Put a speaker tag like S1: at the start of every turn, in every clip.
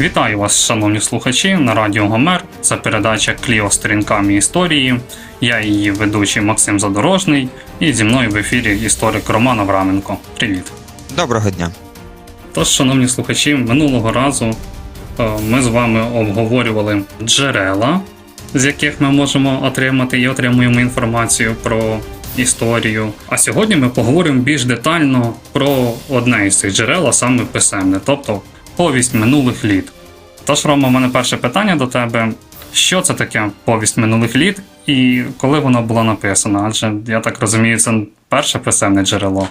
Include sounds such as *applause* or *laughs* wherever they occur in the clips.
S1: Вітаю вас, шановні слухачі, на радіо Гомер. Це передача Кліо сторінками історії. Я її ведучий Максим Задорожний, і зі мною в ефірі історик Роман Авраменко. Привіт.
S2: Доброго дня.
S1: Тож, шановні слухачі, минулого разу е, ми з вами обговорювали джерела, з яких ми можемо отримати і отримуємо інформацію про історію. А сьогодні ми поговоримо більш детально про одне із цих джерел, а саме писемне, тобто повість минулих літ. Тож, Рома, у мене перше питання до тебе: що це таке повість минулих літ і коли вона була написана? Адже я так розумію, це перше писемне джерело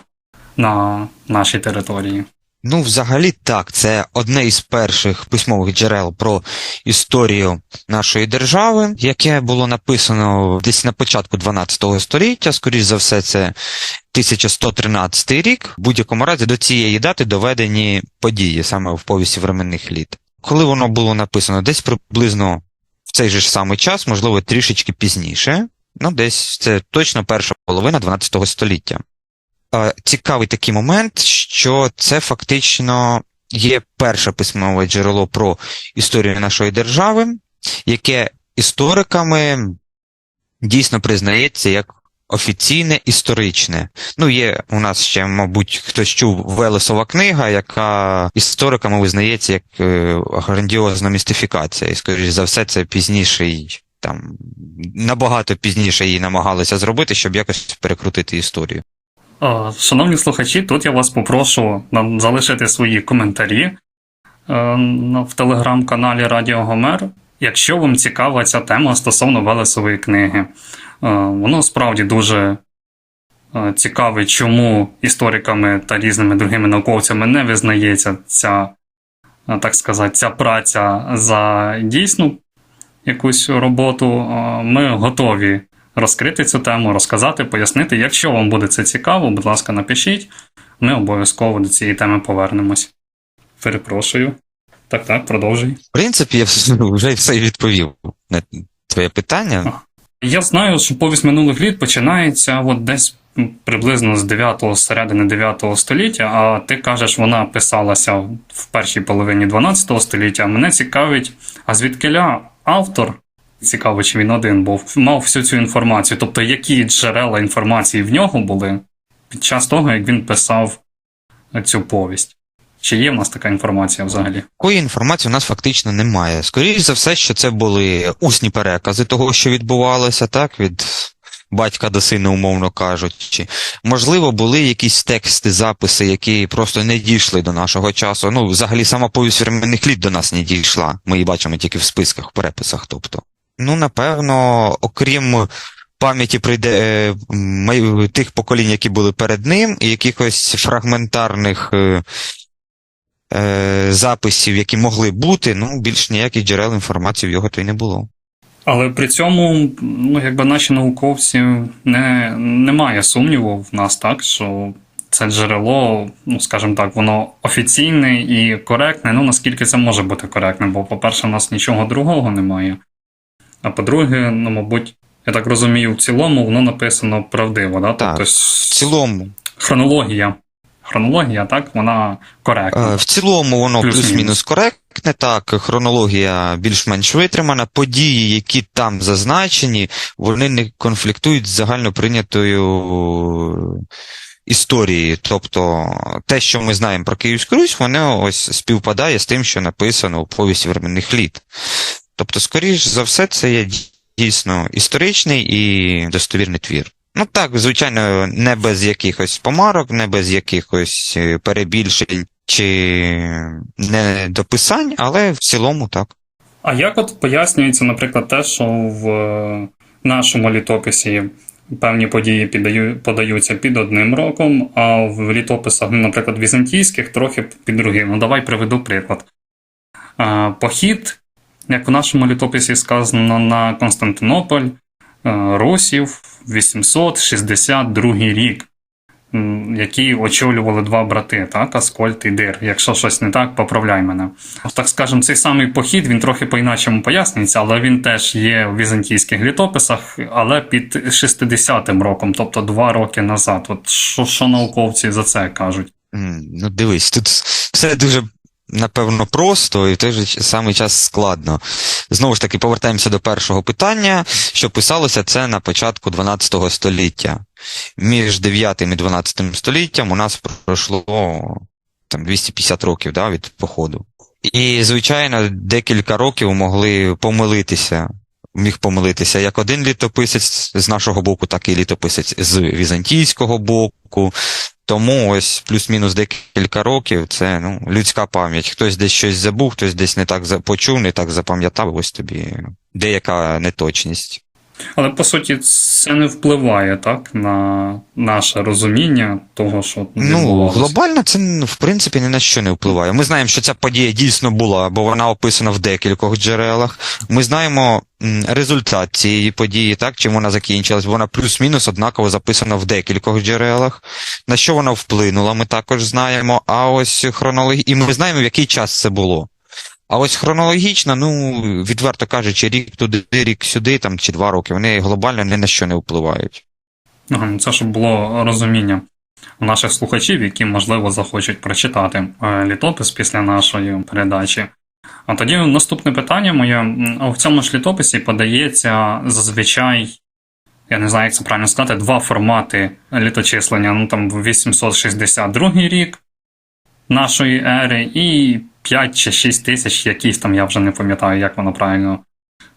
S1: на нашій території.
S2: Ну, взагалі, так, це одне із перших письмових джерел про історію нашої держави, яке було написано десь на початку 12 століття. Скоріш за все, це 1113 рік. В будь-якому разі до цієї дати доведені події саме в повісті временних літ. Коли воно було написано, десь приблизно в цей же ж самий час, можливо, трішечки пізніше. Ну, десь це точно перша половина 12 століття. Цікавий такий момент, що це фактично є перше письмове джерело про історію нашої держави, яке істориками дійсно признається як офіційне історичне. Ну, є у нас ще, мабуть, хтось чув Велесова книга, яка істориками визнається як е, грандіозна містифікація. І, скоріш за все, це пізніший. Там набагато пізніше її намагалися зробити, щоб якось перекрутити історію.
S1: Е, Шановні слухачі, тут я вас попрошу залишити свої коментарі е, в телеграм-каналі Радіо Гомер, якщо вам цікава ця тема стосовно Велесової книги. Е, Воно справді дуже цікаве, чому істориками та різними другими науковцями не визнається ця, так сказати, ця праця за дійсну якусь роботу. Ми готові розкрити цю тему, розказати, пояснити. Якщо вам буде це цікаво, будь ласка, напишіть. Ми обов'язково до цієї теми повернемось. Перепрошую. Так, так, продовжуй.
S2: В принципі, я *laughs* вже все відповів на твоє питання.
S1: Я знаю, що повість минулих літ починається от десь приблизно з 9-го, середини 9 століття, а ти кажеш, вона писалася в першій половині 12 століття. Мене цікавить, а звідкиля автор, цікаво, чи він один був, мав всю цю інформацію, тобто які джерела інформації в нього були під час того, як він писав цю повість. Чи є в нас така інформація взагалі?
S2: Такої інформації у нас фактично немає. Скоріше за все, що це були усні перекази того, що відбувалося, так, від батька до сина, умовно кажучи. Можливо, були якісь тексти, записи, які просто не дійшли до нашого часу. Ну, взагалі, сама повість временних літ до нас не дійшла. Ми її бачимо тільки в списках, в переписах, тобто. Ну, напевно, окрім пам'яті прийде е, тих поколінь, які були перед ним, і якихось фрагментарних е, е, записів, які могли бути, ну, більш ніяких джерел інформації в його то й не було.
S1: Але при цьому, ну, якби наші науковці не, немає сумніву в нас, так, що це джерело, ну, скажімо так, воно офіційне і коректне. Ну, наскільки це може бути коректним, бо, по-перше, у нас нічого другого немає. А по-друге, ну, мабуть, я так розумію, в цілому воно написано правдиво, да?
S2: Так,
S1: тобто
S2: В цілому,
S1: хронологія. Хронологія, так, вона коректна.
S2: е, в цілому воно
S1: Плюс-мінус.
S2: коректне, так, хронологія більш-менш витримана. Події, які там зазначені, вони не конфліктують з загальноприйнятою історією. Тобто, те, що ми знаємо про Київську Русь, воно ось співпадає з тим, що написано у повісті временних літ. Тобто, скоріш за все, це є дійсно історичний і достовірний твір. Ну так, звичайно, не без якихось помарок, не без якихось е, перебільшень чи недописань, але в цілому так.
S1: А як от пояснюється, наприклад, те, що в е, нашому літописі певні події подаються під одним роком, а в літописах, ну, наприклад, візантійських трохи під другим. Ну, давай приведу приклад. Похід, як в нашому літописі сказано, на Константинополь е, Русів 862 рік, які очолювали два брати, так, Аскольд і Дир. Якщо щось не так, поправляй мене. Так скажемо, цей самий похід він трохи по-іначому пояснюється, але він теж є в візантійських літописах, але під 60-м роком, тобто два роки назад. От що, що науковці за це кажуть?
S2: Ну, дивись, тут все дуже, напевно, просто і в той же самий час складно. Знову ж таки, повертаємося до першого питання, що писалося це на початку 12 століття. Між 9 і 12 століттям у нас пройшло там 250 років да, від походу. І, звичайно, декілька років могли помилитися. Міг помилитися як один літописець з нашого боку, так і літописець з візантійського боку. Тому ось плюс-мінус декілька років це ну, людська пам'ять. Хтось десь щось забув, хтось десь не так почув, не так запам'ятав, ось тобі деяка неточність.
S1: Але по суті, це не впливає так на наше розуміння того, що
S2: Ну, глобально це в принципі ні на що не впливає. Ми знаємо, що ця подія дійсно була, бо вона описана в декількох джерелах. Ми знаємо результат цієї події, так, чим вона закінчилась, бо вона плюс-мінус однаково записана в декількох джерелах. На що вона вплинула, ми також знаємо. А ось хронологі... і ми знаємо, в який час це було. А ось хронологічно, ну, відверто кажучи, рік туди, рік сюди, там, чи два роки, вони глобально ні на що не впливають.
S1: Це щоб було розуміння наших слухачів, які, можливо, захочуть прочитати е, літопис після нашої передачі. А тоді наступне питання моє. В цьому ж літописі подається зазвичай, я не знаю, як це правильно сказати, два формати літочислення. Ну там 862 рік нашої ери і 5 чи 6 тисяч, якісь там, я вже не пам'ятаю, як воно правильно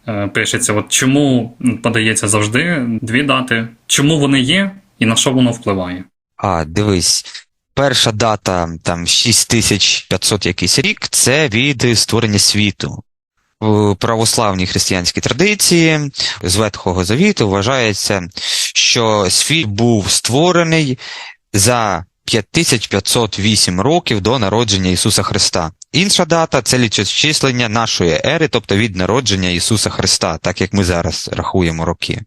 S1: е, пишеться. От чому подається завжди дві дати, чому вони є і на що воно впливає?
S2: А, дивись, перша дата, там 6500 якийсь рік, це від створення світу. В православній християнській традиції з Ветхого Завіту вважається, що світ був створений за 5508 років до народження Ісуса Христа. Інша дата це лічочислення нашої ери, тобто від народження Ісуса Христа, так як ми зараз рахуємо роки.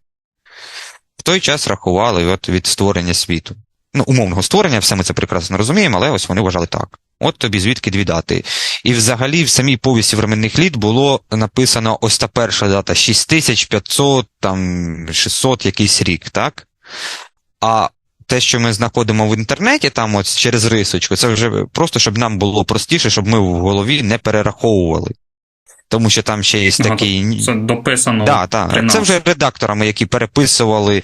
S2: В той час рахували от від створення світу ну, умовного створення, все ми це прекрасно розуміємо, але ось вони вважали так. От тобі звідки дві дати. І взагалі в самій повісті временних літ було написано ось та перша дата 6500, там 600 якийсь рік, так? А те, що ми знаходимо в інтернеті, там ось через рисочку, це вже просто, щоб нам було простіше, щоб ми в голові не перераховували. Тому що там ще є
S1: Ага,
S2: такий.
S1: Це дописано.
S2: Да,
S1: при
S2: Це вже редакторами, які переписували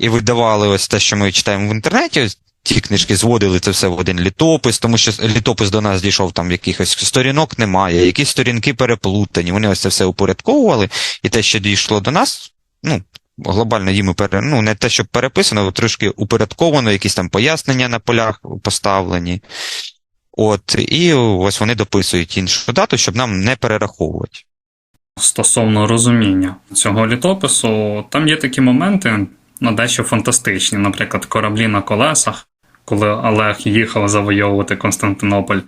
S2: і видавали ось те, що ми читаємо в інтернеті. Ось Ті книжки зводили це все в один літопис, тому що літопис до нас дійшов, там якихось сторінок немає, якісь сторінки переплутані. Вони ось це все упорядковували, і те, що дійшло до нас, ну, глобально їм пере, ну, не те, що переписано, трошки упорядковано, якісь там пояснення на полях поставлені. От, і ось вони дописують іншу дату, щоб нам не перераховувати.
S1: Стосовно розуміння цього літопису, там є такі моменти, ну, дещо фантастичні, наприклад, кораблі на колесах, коли Олег їхав завойовувати Константинополь,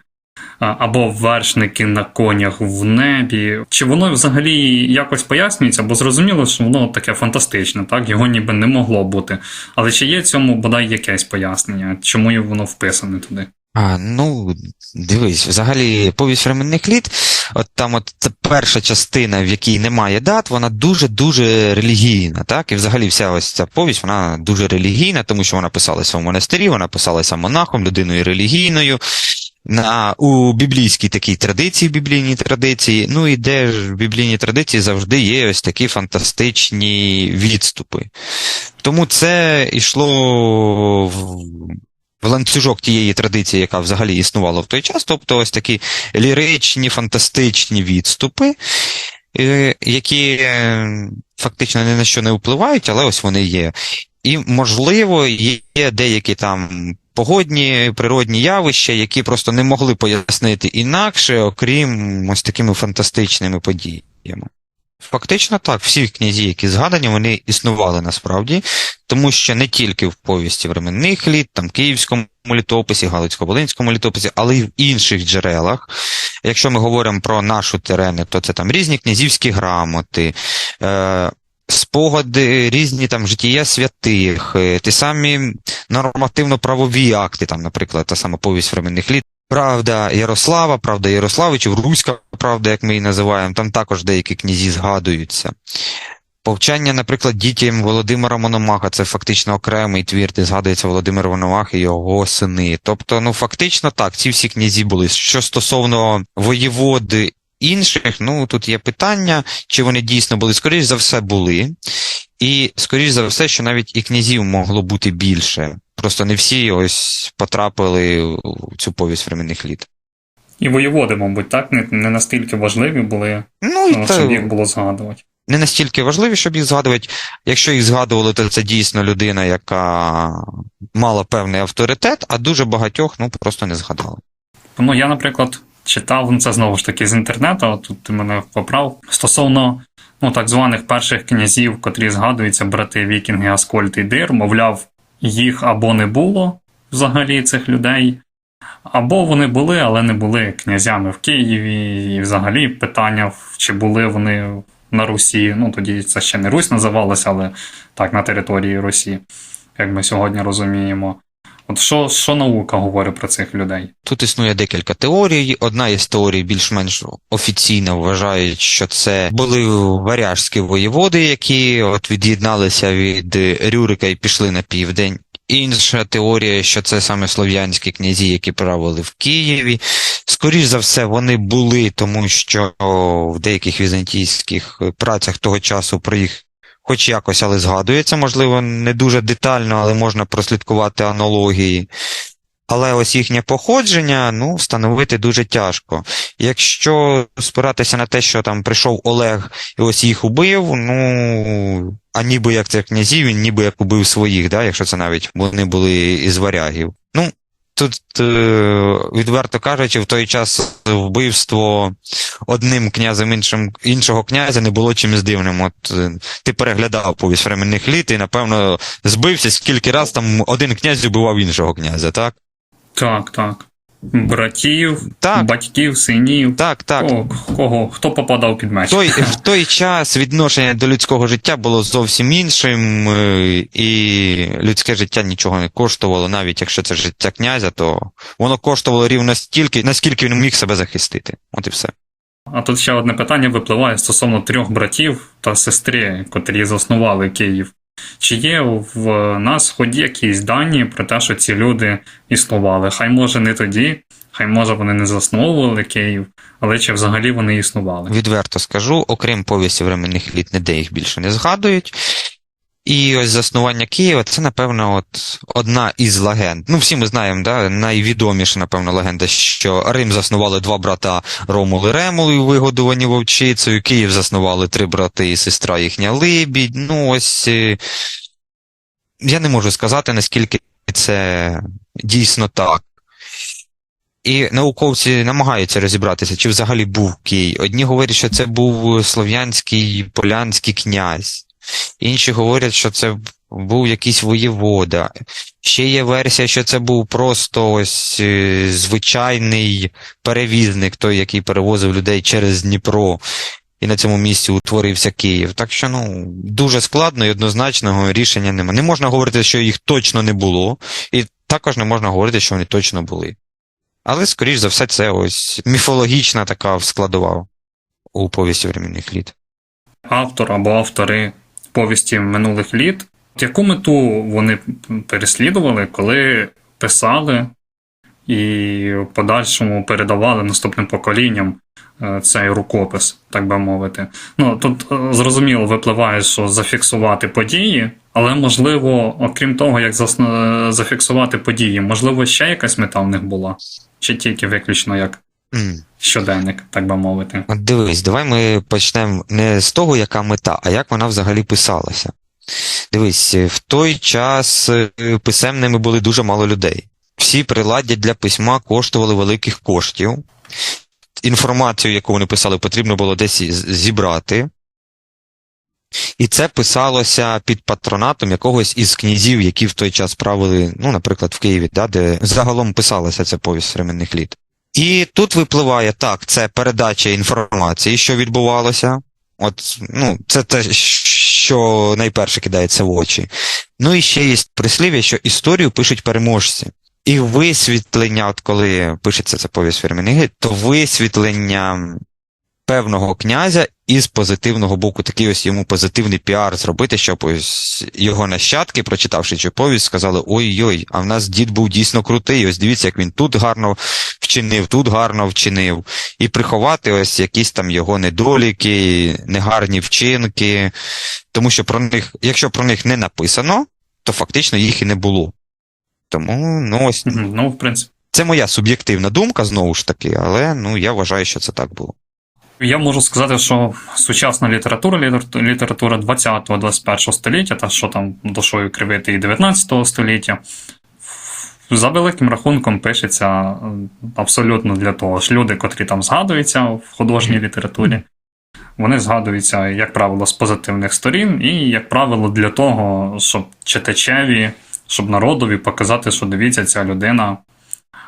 S1: або вершники на конях в небі. Чи воно взагалі якось пояснюється, бо зрозуміло, що воно таке фантастичне, так? Його ніби не могло бути. Але чи є цьому бодай якесь пояснення, чому воно вписане туди?
S2: А, ну, дивись, взагалі, повість временних літ, от там от ця перша частина, в якій немає дат, вона дуже-дуже релігійна, так? І взагалі вся ось ця повість, вона дуже релігійна, тому що вона писалася в монастирі, вона писалася монахом, людиною релігійною. На, у біблійській такій традиції, біблійній традиції, ну і де ж в біблійній традиції завжди є ось такі фантастичні відступи. Тому це йшло в, в ланцюжок тієї традиції, яка взагалі існувала в той час, тобто ось такі ліричні, фантастичні відступи, е, які е, фактично ні на що не впливають, але ось вони є. І, можливо, є деякі там погодні природні явища, які просто не могли пояснити інакше, окрім ось такими фантастичними подіями. Фактично так, всі князі, які згадані, вони існували насправді, тому що не тільки в повісті временних літ, там Київському літописі, Галицько-Волинському літописі, але й в інших джерелах. Якщо ми говоримо про нашу терену, то це там різні князівські грамоти, е, спогади, різні там життя святих, е, ті самі нормативно-правові акти, там, наприклад, та сама повість временних літ. Правда Ярослава, правда Ярославичів, Руська правда, як ми її називаємо, там також деякі князі згадуються. Повчання, наприклад, дітям Володимира Мономаха, це фактично окремий твір, де згадується Володимир Мономах і його сини. Тобто, ну фактично так, ці всі князі були. Що стосовно воєводи інших, ну тут є питання, чи вони дійсно були, скоріш за все, були. І скоріш за все, що навіть і князів могло бути більше. Просто не всі ось потрапили у цю повість временних літ.
S1: І воєводи, мабуть, так, не, не настільки важливі були,
S2: Ну і
S1: е,
S2: та,
S1: щоб їх було згадувати.
S2: не настільки важливі, щоб їх згадувати. Якщо їх згадували, то це дійсно людина, яка мала певний авторитет, а дуже багатьох ну просто не згадали.
S1: Ну, я, наприклад, читав ну, це знову ж таки з інтернету, тут ти мене поправ. Стосовно ну, так званих перших князів, котрі згадуються, брати Вікінги, Аскольд і Дир, мовляв, їх або не було взагалі цих людей, або вони були, але не були князями в Києві. І взагалі питання, чи були вони на Русі. Ну, тоді це ще не Русь називалося, але так, на території Русі, як ми сьогодні розуміємо. От що, що наука говорить про цих людей?
S2: Тут існує декілька теорій. Одна із теорій більш-менш офіційно вважають, що це були варяжські воєводи, які от від'єдналися від Рюрика і пішли на південь. Інша теорія, що це саме слов'янські князі, які правили в Києві. Скоріш за все, вони були, тому що в деяких візантійських працях того часу про їх хоч якось, але згадується, можливо, не дуже детально, але можна прослідкувати аналогії. Але ось їхнє походження, ну, встановити дуже тяжко. Якщо спиратися на те, що там прийшов Олег і ось їх убив, ну, а ніби як це князів, він ніби як убив своїх, да, якщо це навіть вони були із варягів. Ну, тут, е, відверто кажучи, в той час вбивство одним князем іншим, іншого князя не було чимось дивним. От е, ти переглядав повість временних літ і, напевно, збився, скільки раз там один князь вбивав іншого князя, так?
S1: Так, так. Братів,
S2: Так.
S1: батьків, синів.
S2: Так, так.
S1: Кого, кого, хто попадав під меч?
S2: В той, в той час відношення до людського життя було зовсім іншим, е, і людське життя нічого не коштувало, навіть якщо це життя князя, то воно коштувало рівно стільки, наскільки він міг себе захистити. От і все.
S1: А тут ще одне питання випливає стосовно трьох братів та сестри, котрі заснували Київ. Чи є в нас хоч якісь дані про те, що ці люди існували? Хай може не тоді, хай може вони не засновували Київ, але чи взагалі вони існували?
S2: Відверто скажу, окрім повісті временних літ, ніде їх більше не згадують. І ось заснування Києва це, напевно, от одна із легенд. Ну, всі ми знаємо, да, найвідоміша, напевно, легенда, що Рим заснували два брата Ромул і Ремул, вигодувані вовчицею, Київ заснували три брати і сестра їхня Либідь. Ну, ось е, я не можу сказати, наскільки це дійсно так. І науковці намагаються розібратися, чи взагалі був Київ. Одні говорять, що це був слов'янський полянський князь. Інші говорять, що це був якийсь воєвода. Ще є версія, що це був просто ось е, звичайний перевізник, той, який перевозив людей через Дніпро, і на цьому місці утворився Київ. Так що, ну, дуже складно і однозначного рішення немає. Не можна говорити, що їх точно не було, і також не можна говорити, що вони точно були. Але, скоріш за все, це ось міфологічна така складова у повісті временних літ.
S1: Автор або автори повісті минулих літ. Яку мету вони переслідували, коли писали і в подальшому передавали наступним поколінням е, цей рукопис, так би мовити. Ну тут е, зрозуміло випливає, що зафіксувати події, але можливо, окрім того, як зафіксувати події, можливо, ще якась мета в них була, чи тільки виключно як
S2: М.
S1: щоденник, так би мовити.
S2: От дивись, давай ми почнемо не з того, яка мета, а як вона взагалі писалася. Дивись, в той час е, писемними були дуже мало людей. Всі приладдя для письма коштували великих коштів. Інформацію, яку вони писали, потрібно було десь зібрати. І це писалося під патронатом якогось із князів, які в той час правили, ну, наприклад, в Києві, да, де загалом писалася ця повість временних літ. І тут випливає так, це передача інформації, що відбувалося. От, ну, це те, що найперше кидається в очі. Ну і ще є прислів'я, що історію пишуть переможці. І висвітлення, от коли пишеться це повість Ферміниги, то висвітлення певного князя із позитивного боку, такий ось йому позитивний піар зробити, щоб ось його нащадки, прочитавши цю повість, сказали: ой-ой, а в нас дід був дійсно крутий. Ось дивіться, як він тут гарно вчинив, тут гарно вчинив, і приховати ось якісь там його недоліки, негарні вчинки. Тому що про них, якщо про них не написано, то фактично їх і не було. Тому, ну ось
S1: Ну, в принципі.
S2: це моя суб'єктивна думка, знову ж таки, але ну я вважаю, що це так було.
S1: Я можу сказати, що сучасна література, література 20-21 століття, та що там душою кривити і 19 століття, за великим рахунком пишеться абсолютно для того ж люди, котрі там згадуються в художній літературі. Вони згадуються, як правило, з позитивних сторін, і, як правило, для того, щоб читачеві, щоб народові показати, що дивіться, ця людина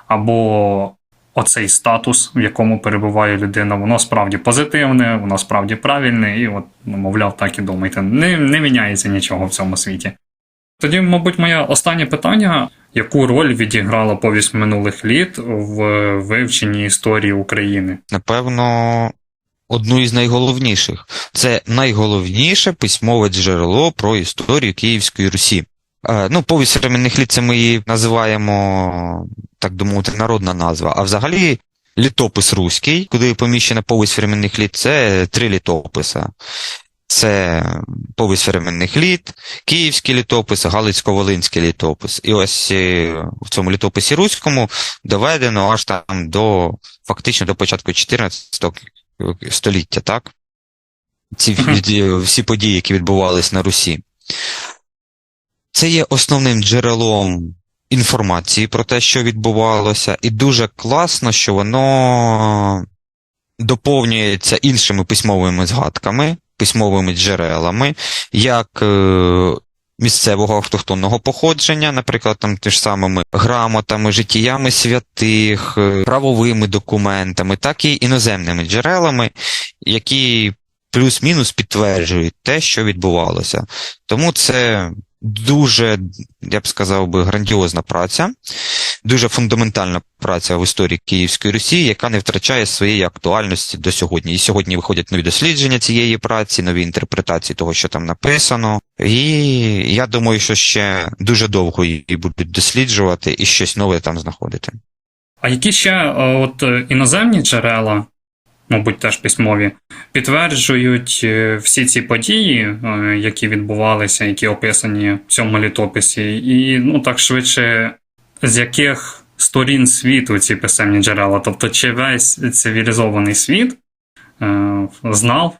S1: або оцей статус, в якому перебуває людина, воно справді позитивне, воно справді правильне, і от, ну, мовляв, так і думайте. Не, не міняється нічого в цьому світі. Тоді, мабуть, моє останнє питання: яку роль відіграла повість минулих літ в вивченні історії України?
S2: Напевно, одну із найголовніших. Це найголовніше письмове джерело про історію Київської Русі. Е, Ну, повість временних літ це ми її називаємо, так мовити, народна назва. А взагалі літопис руський, куди поміщена повість временних літ, це три літописи. Це повість временних літ, Київський літопис, Галицько-Волинський літопис. І ось е, в цьому літописі руському доведено аж там до фактично до початку 14 століття, так? Ці всі події, які відбувались на Русі. Це є основним джерелом інформації про те, що відбувалося, і дуже класно, що воно доповнюється іншими письмовими згадками, письмовими джерелами, як е, місцевого автохтонного походження, наприклад, там ж самими грамотами, життями святих, е, правовими документами, так і іноземними джерелами, які плюс-мінус підтверджують те, що відбувалося. Тому це дуже, я б сказав би, грандіозна праця, дуже фундаментальна праця в історії Київської Русі, яка не втрачає своєї актуальності до сьогодні. І сьогодні виходять нові дослідження цієї праці, нові інтерпретації того, що там написано. І я думаю, що ще дуже довго її будуть досліджувати і щось нове там знаходити.
S1: А які ще е, от е, іноземні джерела, мабуть, теж письмові, підтверджують е, всі ці події, е, які відбувалися, які описані в цьому літописі, і ну так швидше, з яких сторін світу ці писемні джерела? Тобто, чи весь цивілізований світ е, знав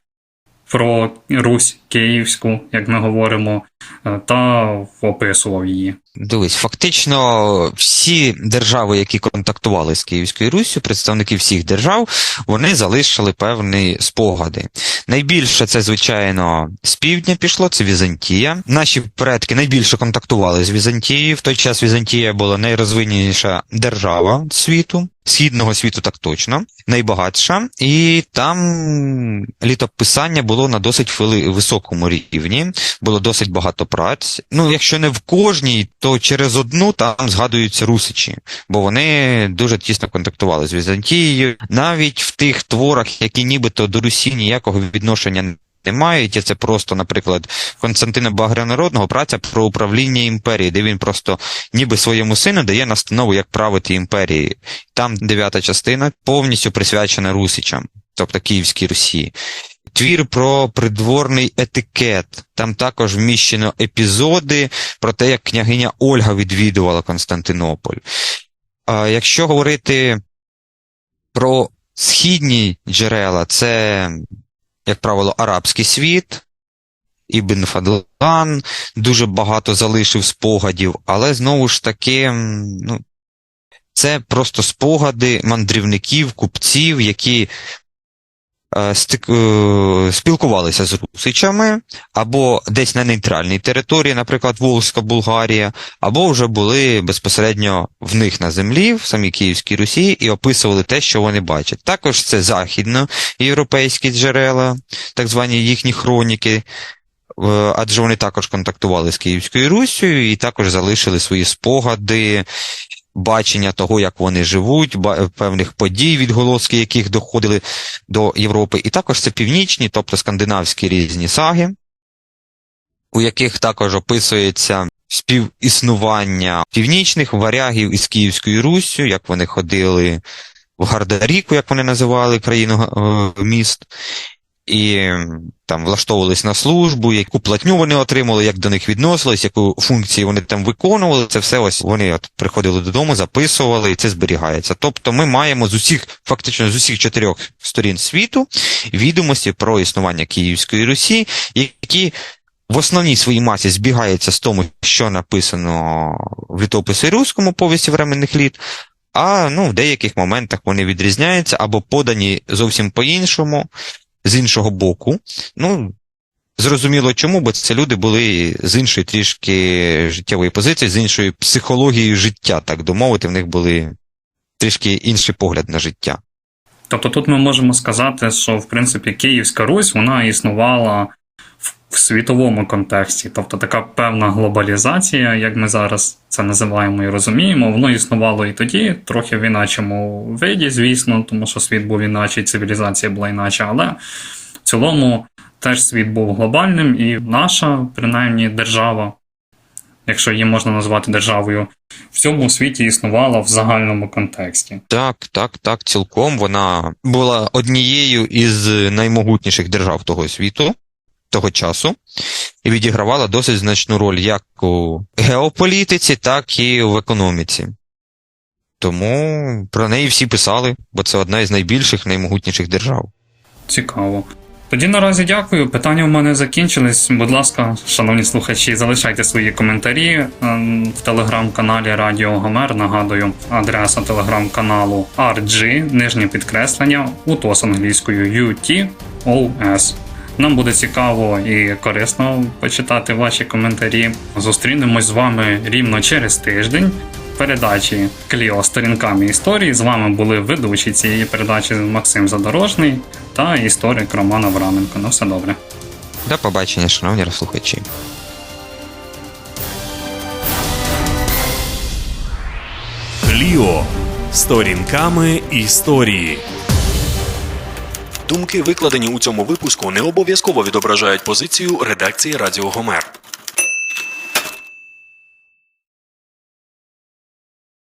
S1: про Русь Київську, як ми говоримо, е, та описував її?
S2: Дивись, фактично всі держави, які контактували з Київською Руссю, представники всіх держав, вони залишили певні спогади. Найбільше це, звичайно, з півдня пішло, це Візантія. Наші предки найбільше контактували з Візантією. В той час Візантія була найрозвиненіша держава світу, східного світу так точно, найбагатша, і там літописання було на досить вели- високому рівні, було досить багато праць. Ну, якщо не в кожній, то через одну там згадуються русичі, бо вони дуже тісно контактували з Візантією. Навіть в тих творах, які нібито до Русі ніякого відношення не мають, і це просто, наприклад, Константина Багрянародного праця про управління імперії, де він просто ніби своєму сину дає настанову, як правити імперією. Там дев'ята частина повністю присвячена русичам, тобто Київській Русі. Твір про придворний етикет. Там також вміщено епізоди про те, як княгиня Ольга відвідувала Константинополь. Якщо говорити про східні джерела, це, як правило, арабський світ, Ібн Фадлан дуже багато залишив спогадів, але знову ж таки, ну, це просто спогади мандрівників, купців, які спілкувалися з русичами, або десь на нейтральній території, наприклад, Волзька Булгарія, або вже були безпосередньо в них на землі, в самій Київській Русі, і описували те, що вони бачать. Також це західноєвропейські джерела, так звані їхні хроніки. е, Адже вони також контактували з Київською Руссю і також залишили свої спогади, бачення того, як вони живуть, певних подій, відголоски яких доходили до Європи. І також це північні, тобто скандинавські різні саги, у яких також описується співіснування північних варягів із Київською Руссю, як вони ходили в Гардаріку, як вони називали країну е, міст. І там влаштовувались на службу, яку платню вони отримали, як до них відносились, яку функцію вони там виконували. Це все ось вони от приходили додому, записували, і це зберігається. Тобто ми маємо з усіх, фактично з усіх чотирьох сторін світу відомості про існування Київської Русі, які в основній своїй масі збігаються з тому, що написано в літописі руському повісті временних літ. А ну, в деяких моментах вони відрізняються або подані зовсім по-іншому, з іншого боку. Ну, зрозуміло чому, бо це люди були з іншої трішки життєвої позиції, з іншою психологією життя, так домовити, в них були трішки інший погляд на життя.
S1: Тобто тут ми можемо сказати, що в принципі Київська Русь вона існувала в- в світовому контексті, тобто така певна глобалізація, як ми зараз це називаємо і розуміємо, воно існувало і тоді, трохи в іначому виді, звісно, тому що світ був іначе, цивілізація була іначе, але в цілому теж світ був глобальним, і наша, принаймні, держава, якщо її можна назвати державою, в цьому світі існувала в загальному контексті.
S2: Так, так, так, цілком. Вона була однією із наймогутніших держав того світу, того часу, і відігравала досить значну роль як у геополітиці, так і в економіці. Тому про неї всі писали, бо це одна із найбільших, наймогутніших держав.
S1: Цікаво. Тоді наразі дякую. Питання в мене закінчились. Будь ласка, шановні слухачі, залишайте свої коментарі ем, в телеграм-каналі Радіо Гомер. Нагадую, адреса телеграм-каналу RG, нижнє підкреслення, УТОС англійською UTOS. Нам буде цікаво і корисно почитати ваші коментарі. Зустрінемось з вами рівно через тиждень. Передачі Кліо сторінками історії з вами були ведучі цієї передачі Максим Задорожний та історик Роман Авраменко. Ну все добре.
S2: До побачення, шановні слухачі.
S3: Кліо сторінками історії. Думки, викладені у цьому випуску, не обов'язково відображають позицію редакції Радіо Гомер.